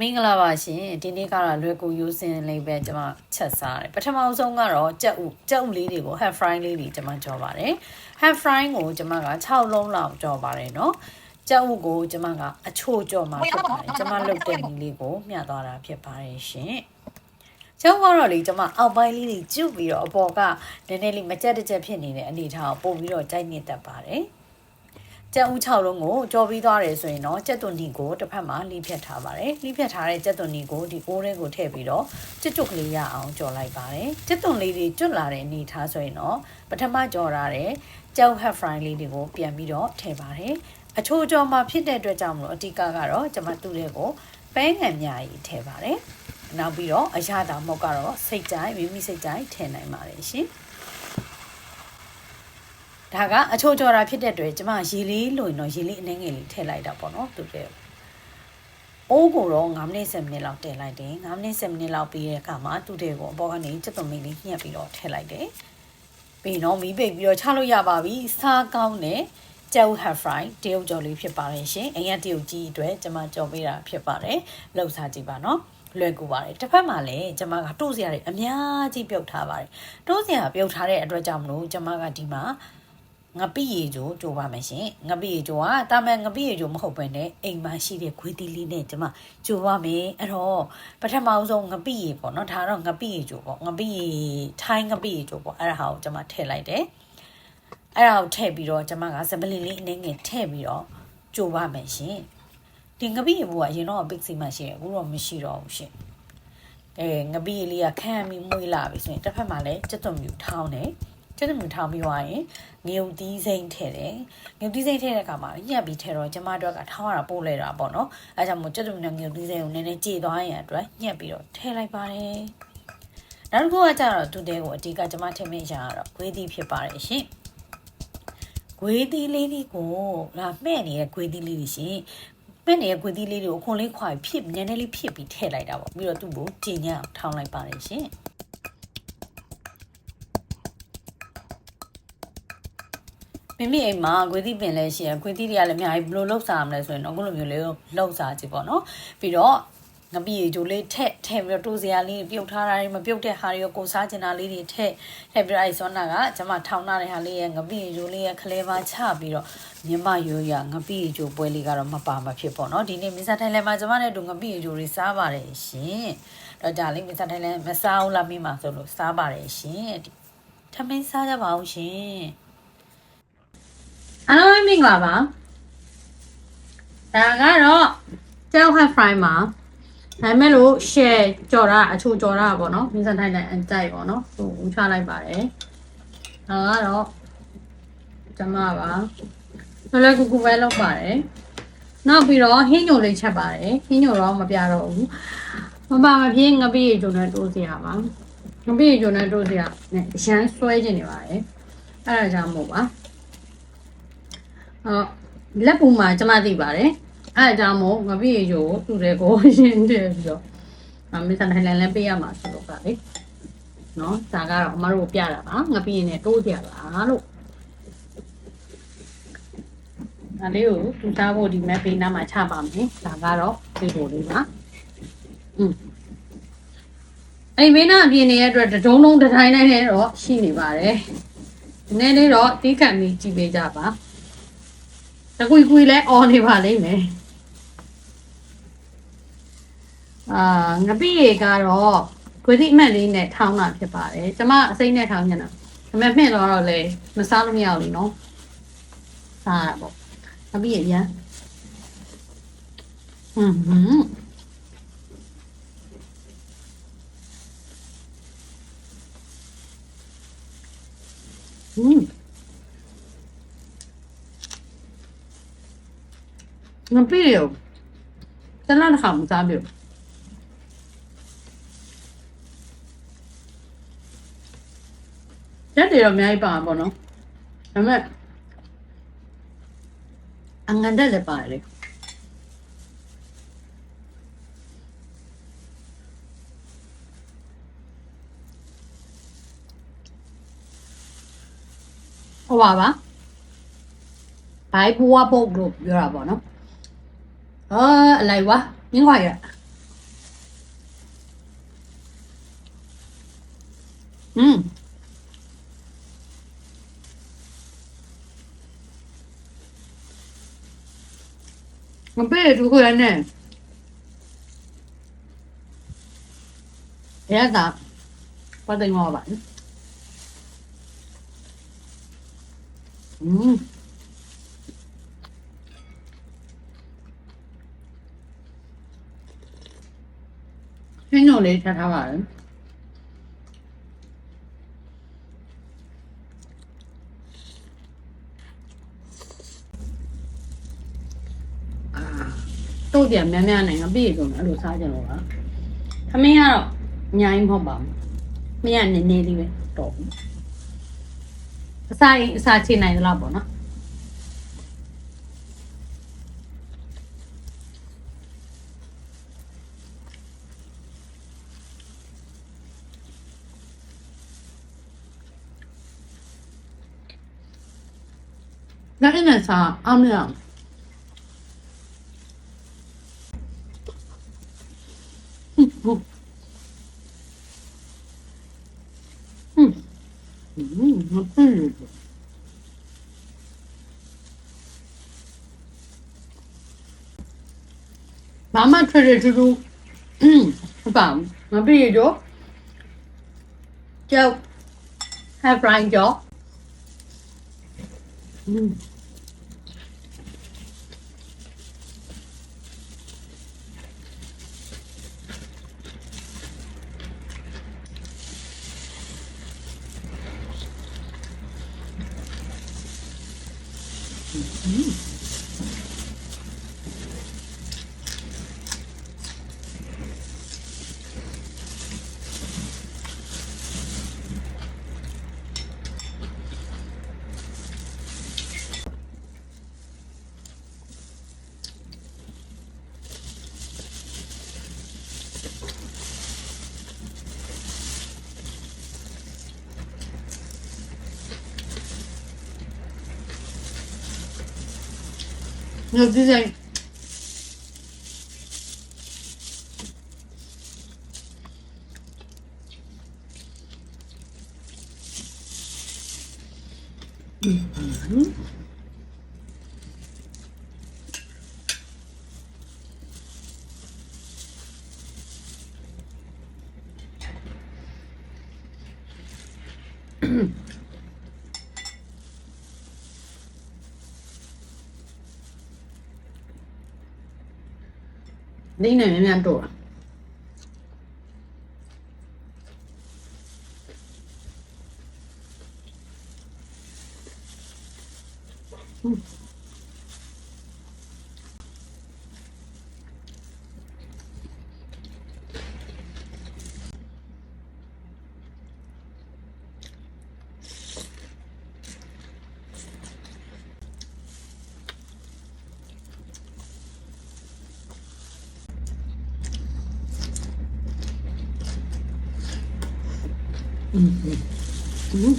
မင်္ဂလာပါရှင်ဒီနေ့ကတော့လွယ်ကူရိုးစင်လေးပဲကျွန်မချက်စားတယ်ပထမဆုံးကတော့ကြက်ဥကြက်ဥလေးတွေကို half fry လေးတွေကျွန်မကြော်ပါတယ် half fry ကိုကျွန်မက6လုံးလောက်ကြော်ပါတယ်နော်ကြက်ဥကိုကျွန်မကအချို့ကြော်မှာဖြစ်ပါတယ်ကျွန်မလုပ်တဲ့နည်းလေးကိုမျှသွားတာဖြစ်ပါတယ်ရှင်ကျောင်းကတော့လေကျွန်မအောက်ပိုင်းလေးတွေကျွတ်ပြီးတော့အပေါ်ကနည်းနည်းလေးမကြက်တကြက်ဖြစ်နေတဲ့အနေထားကိုပို့ပြီးတော့ကြိုက်နေတတ်ပါတယ်။ ကြက်ဥ6လုံးကိုကြော်ပြီးသွားတယ်ဆိုရင်တော့ကြက်သွန်ဒီကိုတစ်ဖက်မှာလှီးဖြတ်ထားပါတယ်လှီးဖြတ်ထားတဲ့ကြက်သွန်ဒီကိုဒီအိုးထဲကိုထည့်ပြီးတော့ကျွတ်ကျွတ်ကလေးရအောင်ကြော်လိုက်ပါတယ်ကြက်သွန်လေးတွေကျွတ်လာတဲ့အနေထားဆိုရင်တော့ပထမကြော်ထားတဲ့ကြောက် half fry လေးတွေကိုပြန်ပြီးတော့ထည့်ပါတယ်အချိုးကြော်မှာဖြစ်တဲ့အတွက်ကြောင့်မလို့အတိကကတော့ကျွန်မသူ့တွေကိုပဲငံများကြီးထည့်ပါတယ်နောက်ပြီးတော့အရသာမုတ်ကတော့စိတ်ကြိုက်မိမိစိတ်ကြိုက်ထည့်နိုင်ပါတယ်ရှင် ဒါကအချိုးကြော်တာဖြစ်တဲ့အတွက်ကျမရေလေးလိုရင်တော့ရေလေးအနှဲငယ်လေးထည့်လိုက်တာပေါ့နော်သူတဲ့အိုးကိုတော့9မိနစ်10မိနစ်လောက်တည်လိုက်တယ်9မိနစ်10မိနစ်လောက်ပြီးတဲ့အခါမှာသူ့တဲ့ကိုအပေါ်ကနေစက်သွန်မင်းလေးညှက်ပြီးတော့ထည့်လိုက်တယ်ပြီးတော့မီးပိတ်ပြီးတော့ချလို့ရပါပြီစားကောင်းတဲ့ကျုပ် half fry တရုတ်ကြော်လေးဖြစ်ပါတယ်ရှင်အရင်တရုတ်ကြီးအတွက်ကျမကြော်ပေးတာဖြစ်ပါတယ်လောက်စားကြည့်ပါနော်လွယ်ကူပါတယ်တစ်ဖက်မှာလည်းကျမကတိုးစရာတွေအများကြီးပြုတ်ထားပါတယ်တိုးစရာပြုတ်ထားတဲ့အတွက်ကြောင့်မလို့ကျမကဒီမှာ ငပိရေချိုးကြိုးပါမယ်ရှင်ငပိရေချိုးကတာမန်ငပိရေချိုးမဟုတ်ဘဲနဲ့အိမ်မှာရှိတဲ့ခွေးသီးလေးနဲ့ကျမကြိုးပါမယ်အဲ့တော့ပထမဆုံးငပိရေပေါ့နော်ဒါတော့ငပိရေချိုးပေါ့ငပိရေထိုင်းငပိရေချိုးပေါ့အဲ့ဒါဟာကိုကျမထည့်လိုက်တယ်အဲ့ဒါကိုထည့်ပြီးတော့ကျမကစပလင်လေးအနည်းငယ်ထည့်ပြီးတော့ကြိုးပါမယ်ရှင်ဒီငပိရေဘူးကအရင်တော့ပစ်စီမှရှိတယ်အခုတော့မရှိတော့ဘူးရှင်အဲငပိရေလေးကခမ်းပြီးမွေးလာပြီဆိုရင်တစ်ဖက်မှာလည်းစက်သွန်မြူထောင်းတယ်စ က်သွန်မြူထောင်းပြီးသွားရင်ငရုတ်သီးစိမ့်ထည့်တယ်ငရုတ်သီးစိမ့်ထည့်တဲ့အခါမှာညှက်ပြီးထည့်တော့ကျမတို့ကထောင်းရတာပို့လဲတာပေါ့နော်အဲကြောင့်မို့စက်သွန်မြူနဲ့ငရုတ်သီးစိမ့်ကိုနည်းနည်းကြေသွားရင်အတွက်ညှက်ပြီးတော့ထည့်လိုက်ပါတယ်နောက်တစ်ခုကကြတော့သူတဲကိုအဓိကကျမထည့်မိရတော့ဂွေးသီးဖြစ်ပါတယ်ရှင်ဂွေးသီးလေးလေးကိုလာမှဲ့နေတဲ့ဂွေးသီးလေးတွေရှင်မဲ့နေတဲ့ဂွေသီးလေးတွေကိုအခွန်လေးခွာဖြစ်နည်းနည်းလေးဖြစ်ပြီးထည့်လိုက်တာပေါ့ပြီးတော့သူ့ကိုကျင်ညအောင်ထောင်းလိုက်ပါတယ်ရှင် မိမိအိမ်မှာဂွေသီးပင်လည်းရှိရဂွေသီးတွေကလည်းအများကြီးဘယ်လိုလှုပ်စားရမလဲဆိုရင်တော့အခုလိုမျိုးလေးလှုပ်စားကြည့်ပေါ့နော်ပြီးတော့ငပိရေဂျိုလေးထက်ထည့်ပြီးတော့တိုးစရာလေးပြုတ်ထားတာတွေမပြုတ်တဲ့ဟာတွေကိုစားချင်တာလေးတွေထည့်ထည့်ပြီးတော့အဲဆွမ်းနာကကျွန်မထောင်းထားတဲ့ဟာလေးရဲ့ငပိရေဂျိုလေးရဲ့ခလဲပါချပြီးတော့မြမရိုးရငပိရေဂျိုပွဲလေးကတော့မပါမဖြစ်ပေါ့နော်ဒီနေ့မစ္စတာထိုင်လန်မှာကျွန်မနဲ့တူငပိရေဂျိုတွေစားပါတယ်ရှင်တော့ဒါလေးမစ္စတာထိုင်လန်မစားဘူးလားမိမဆိုလို့စားပါတယ်ရှင်ထမင်းစားကြပါဦးရှင် အားလုံးမင်္ဂလာပါဒါကတော့ကျောက် half fry မှာဒါပေမဲ့လို့ share ကြော်တာအချို့ကြော်တာပေါ့နော်မင်းစံထိုင်တဲ့အကြိုက်ပေါ့နော်ဟိုဦးချလိုက်ပါတယ်ဒါကတော့ကျမပါလွယ်လွယ်ကူကူပဲလုပ်ပါတယ်နောက်ပြီးတော့ဟင်းညိုလေးချက်ပါတယ်ဟင်းညိုတော့မပြတော့ဘူးမပါမဖြစ်ငပိရေဂျုံနဲ့တိုးစရာပါငပိရေဂျုံနဲ့တိုးစရာနဲ့ရမ်းဆွဲကျင်နေပါတယ်အဲ့ဒါကြောင့်မို့ပါဟုတ် လက်ပူမှာကျမသိပါတယ်အဲ့အကြောင်းမို့ငပိရေချိုကိုသူ့တဲ့ကိုရှင်းတယ်ပြီးတော့အမေစံထိုင်လန်လည်းပေးရမှာဆိုတော့ကလေနော်ဒါကတော့အမတို့ပြတာပါငပိရေနဲ့တိုးကြပါလို့ဒါလေးကိုသူသားဖို့ဒီမဲ့ပေးနာမှာချပါမယ်ဒါကတော့ဒီလိုလေးပါอืมအဲ့မင်းနာအပြင်နေတဲ့အတွက်တဒုံလုံးတတိုင်းတိုင်းနဲ့တော့ရှိနေပါတယ်ဒီနေ့လေးတော့တီးခံပြီးကြည့်ပေးကြပါ တကွီကွီလဲအော်နေပါလိမ့်မယ်အာငပိရေကတော့ခွေးသီးအမှတ်လေးနဲ့ထောင်းတာဖြစ်ပါတယ်ကျမအစိမ့်နဲ့ထောင်းနေတာဒါပေမဲ့မှင့်တော့တော့လေမစားလို့မရဘူးလीနော်စားရပေါ့ငပိရေရမ်းဟွန်းဟွန်းဟွန်း ငပိရောတလားခါမစားဘူးရက်တွေတော့အများကြီးပါပါတော့ဒါပေမဲ့အငန်တက်လည်းပါတယ်လေဟောပါပါဘိုင်ဘွားပုတ်လို့ပြောတာပေါ့နော် เอออะไรวะยังไหวอะ อืม มันเป็นทุกคนเนี่ยเอ๊ะจ๊ะปลาตงอหวบนอืม ညိုလေးထားထားပါလားတို့တယ်များများနိုင်ငါပြည့်စုံတယ်အဲ့လိုစားကြတော့ပါခမင်းကတော့အများကြီးမဟုတ်ပါဘူးမင်းကနည်းနည်းလေးပဲတော့ဘူးအစာရင်အစာချေနိုင်သလားပေါ့နော် 那你那啥俺没有嗯不嗯嗯嗯妈妈吃的蜘蛛嗯吃饱了没有肉就 have range all 嗯 Mm-hmm. ကြော။อืม No, 你那零哪多？Тому